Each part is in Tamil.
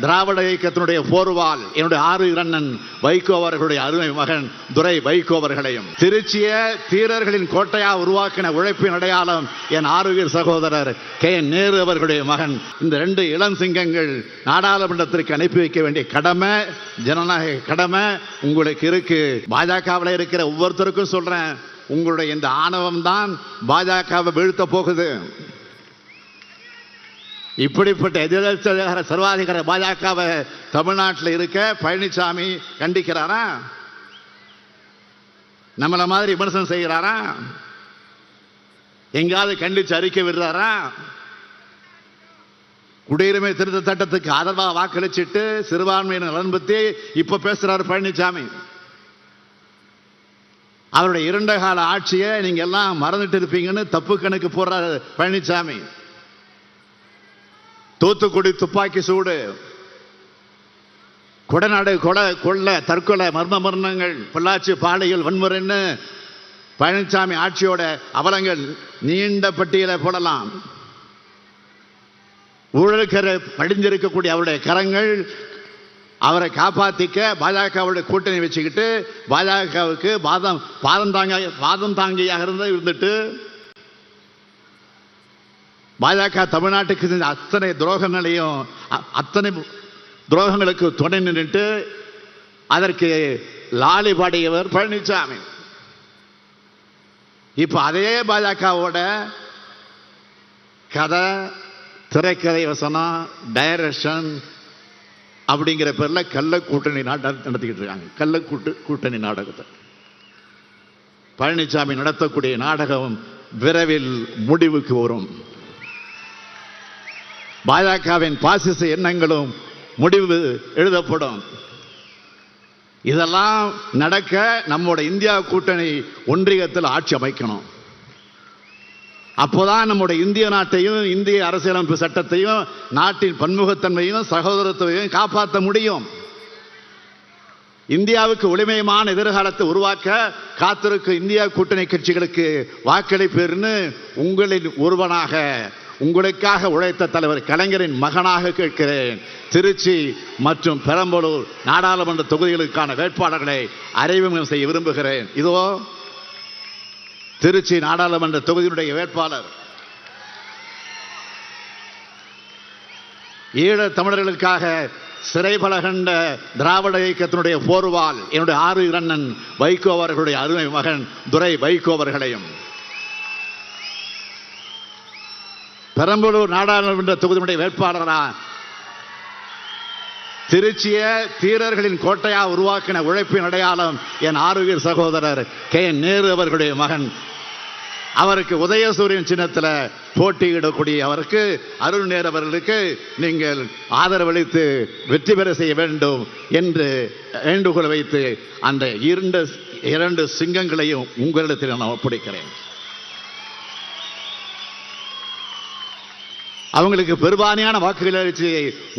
திராவிட இயக்கத்தினுடைய போர்வால் என்னுடைய ஆறு அண்ணன் வைகோ அவர்களுடைய அருமை மகன் துரை வைகோ அவர்களையும். திருச்சிய தீரர்களின் கோட்டையா உருவாக்கின உழைப்பின் அடையாளம் என் ஆரோக்கிய சகோதரர் கே என் நேரு அவர்களுடைய மகன். இந்த ரெண்டு இளம் சிங்கங்கள் நாடாளுமன்றத்திற்கு அனுப்பி வைக்க வேண்டிய கடமை ஜனநாயக கடமை உங்களுக்கு இருக்கு. பாஜகவில் இருக்கிற ஒவ்வொருத்தருக்கும் சொல்றேன் உங்களுடைய இந்த ஆணவம் தான் பாஜகவை வீழ்த்த போகுது. இப்படிப்பட்ட எதிர்கட்சிகார சர்வாதிகார பாஜகவை தமிழ்நாட்டில் இருக்க பழனிசாமி கண்டிக்கிறாரா? நம்மளை மாதிரி விமர்சனம் செய்கிறாரா? எங்காவது கண்டிச்சு அறிக்கை விடுறாரா? குடியுரிமை திருத்த சட்டத்துக்கு ஆதரவாக வாக்களிச்சிட்டு சிறுபான்மையினர் நலன் பற்றி இப்ப பேசுறாரு பழனிசாமி. அவருடைய இரண்ட கால ஆட்சியை நீங்க எல்லாம் மறந்துட்டு இருப்பீங்கன்னு தப்பு கணக்கு போடுறாரு பழனிசாமி. தூத்துக்குடி துப்பாக்கி சூடு. கொடநாடு கொலை கொள்ள தற்கொலை மர்ம மரணங்கள் பொள்ளாச்சி பாளையில் வன்முறைன்னு பழனிசாமி ஆட்சியோட அவலங்கள் நீண்ட பட்டியலை போடலாம். ஊழலுக்கரை படிஞ்சிருக்கக்கூடிய அவருடைய கரங்கள் அவரை காப்பாற்றிக்க பாஜகவுடைய கூட்டணி வச்சுக்கிட்டு பாஜகவுக்கு பாதம் பாதம் தாங்க பாதம் தாங்கியாக இருந்து இருந்துட்டு பாஜக தமிழ்நாட்டுக்கு செஞ்ச அத்தனை துரோகங்களையும் அத்தனை துரோகங்களுக்கு துணை நின்றுட்டு அதற்கு லாலி பாடியவர் பழனிசாமி இப்போ அதே பாஜகவோட கதை திரைக்கதை வசனம் டைரக்ஷன் அப்படிங்கிற பேர்ல கள்ள கூட்டணி நாடகம் நடத்திக்கிட்டு இருக்காங்க. கள்ள கூட்டு கூட்டணி நாடகத்தை. பழனிசாமி நடத்தக்கூடிய நாடகம் விரைவில் முடிவுக்கு வரும். பாஜகவின் பாசிச எண்ணங்களும் முடிவு எழுதப்படும். இதெல்லாம் நடக்க நம்மோட இந்தியா கூட்டணி ஒன்றியத்தில் ஆட்சி அமைக்கணும். அப்போதான் நம்முடைய இந்திய நாட்டையும் இந்திய அரசியலமைப்பு சட்டத்தையும் நாட்டின் பன்முகத்தன்மையும் சகோதரத்துவையும் காப்பாற்ற முடியும். இந்தியாவுக்கு ஒளிமயமான எதிர்காலத்தை உருவாக்க காத்திருக்கும் இந்தியா கூட்டணி கட்சிகளுக்கு வாக்களிப்பேர்னு உங்களின் ஒருவனாக உங்களுக்காக உழைத்த தலைவர் கலைஞரின் மகனாக கேட்கிறேன். திருச்சி மற்றும் பெரம்பலூர் நாடாளுமன்ற தொகுதிகளுக்கான வேட்பாளர்களை அறிமுகம் செய்ய விரும்புகிறேன். இதோ திருச்சி நாடாளுமன்ற தொகுதியினுடைய வேட்பாளர். ஈழத் தமிழர்களுக்காக சிறைபலகண்ட திராவிட இயக்கத்தினுடைய போர்வால் என்னுடைய ஆறு இரண்ணன் வைகோ அவர்களுடைய அருமை மகன் துரை வைகோ அவர்களையும். பெரம்பலூர் நாடாளுமன்ற தொகுதியினுடைய வேட்பாளரா திருச்சியை தீரர்களின் கோட்டையா உருவாக்கின உழைப்பின் அடையாளம் என் ஆரோக்கிய சகோதரர் கே. என். நேரு அவர்களுடைய மகன். அவருக்கு உதயசூரியன் சின்னத்தில் போட்டியிடக்கூடிய அவருக்கு அருள் நேர் அவர்களுக்கு நீங்கள் ஆதரவளித்து வெற்றி பெற செய்ய வேண்டும் என்று வேண்டுகோள் வைத்து அந்த இரண்டு இரண்டு சிங்கங்களையும் உங்களிடத்தில் நான் ஒப்படைக்கிறேன். அவங்களுக்கு பெரும்பான்மையான வாக்குகள் அளித்து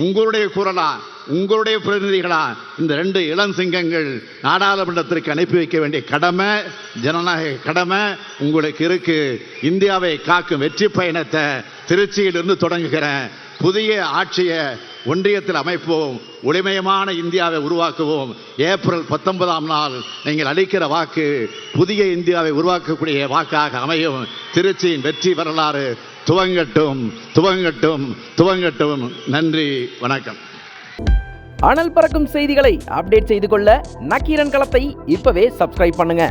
உங்களுடைய குரலா உங்களுடைய பிரதிநிதிகளா இந்த ரெண்டு இளம் சிங்கங்கள் நாடாளுமன்றத்திற்கு அனுப்பி வைக்க வேண்டிய கடமை ஜனநாயக கடமை உங்களுக்கு இருக்கு. இந்தியாவை காக்கும் வெற்றி பயணத்தை திருச்சியிலிருந்து தொடங்குகிறேன் புதிய ஆட்சியை ஒன்றியத்தில் அமைப்போம் ஒளிமயமான இந்தியாவை உருவாக்குவோம். ஏப்ரல் பத்தொன்பதாம் நாள் நீங்கள் அளிக்கிற வாக்கு புதிய இந்தியாவை உருவாக்கக்கூடிய வாக்காக அமையும். திருச்சியின் வெற்றி வரலாறு துவங்கட்டும் துவங்கட்டும் துவங்கட்டும். நன்றி வணக்கம். அனல் பறக்கும் செய்திகளை அப்டேட் செய்து கொள்ள நக்கீரன் களத்தை இப்பவே சப்ஸ்கிரைப் பண்ணுங்க.